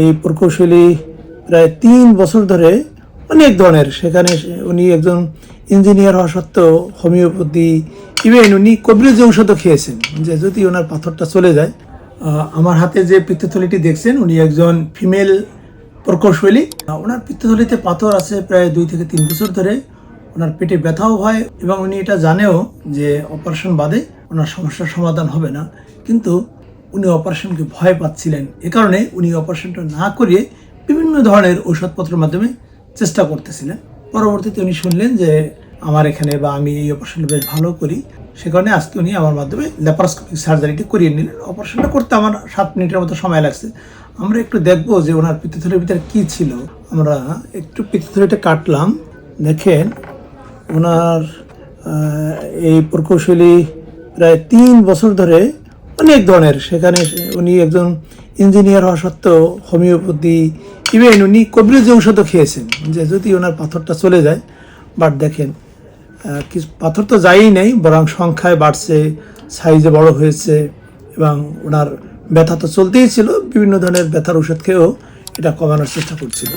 এই প্রকৌশলী প্রায় তিন বছর ধরে অনেক ধরনের, সেখানে উনি একজন ইঞ্জিনিয়ার হওয়া সত্ত্বেও হোমিওপ্যাথি ইভেন উনি কবিরাজ ঔষধও খেয়েছেন, যে যদি ওনার পাথরটা চলে যায় আমার হাতে যে পিত্তথলিটি দেখছেন, উনি একজন ফিমেল প্রকৌশলী। ওনার পিত্তথলিতে পাথর আছে প্রায় দুই থেকে তিন বছর ধরে, ওনার পেটে ব্যথাও হয় এবং উনি এটা জানেও যে অপারেশন বাদে ওনার সমস্যার সমাধান হবে না। কিন্তু উনি অপারেশনকে ভয় পাচ্ছিলেন। এ কারণে উনি অপারেশনটা না করিয়ে বিভিন্ন ধরনের ঔষধপত্রের মাধ্যমে চেষ্টা করতেছিলেন। পরবর্তীতে উনি শুনলেন যে আমার এখানে বা আমি এই অপারেশনটা বেশ ভালো করি। সে কারণে আজকে উনি আমার মাধ্যমে ল্যাপারোস্কোপিক সার্জারিটি করিয়ে নিলেন। অপারেশনটা করতে আমার সাত মিনিটের মতো সময় লাগছে। আমরা একটু দেখব যে ওনার পিত্তথলির ভিতরে কী ছিল। আমরা একটু পিত্তথলিটা কাটলাম। দেখেন, ওনার এই প্রকৌশলী প্রায় তিন বছর ধরে অনেক ধরনের। সেখানে উনি একজন ইঞ্জিনিয়ার হওয়া সত্ত্বেও হোমিওপ্যাথি ইভেন উনি কবিরাজ ঔষধও খেয়েছেন। যে যদি ওনার পাথরটা চলে যায় বাট দেখেন কিছু পাথর তো যায়ই নেই, বরং সংখ্যায় বাড়ছে সাইজে বড় হয়েছে, এবং ওনার ব্যথা তো চলতেই ছিল, বিভিন্ন ধরনের ব্যথার ওষুধ খেয়েও এটা কমানোর চেষ্টা করছিল।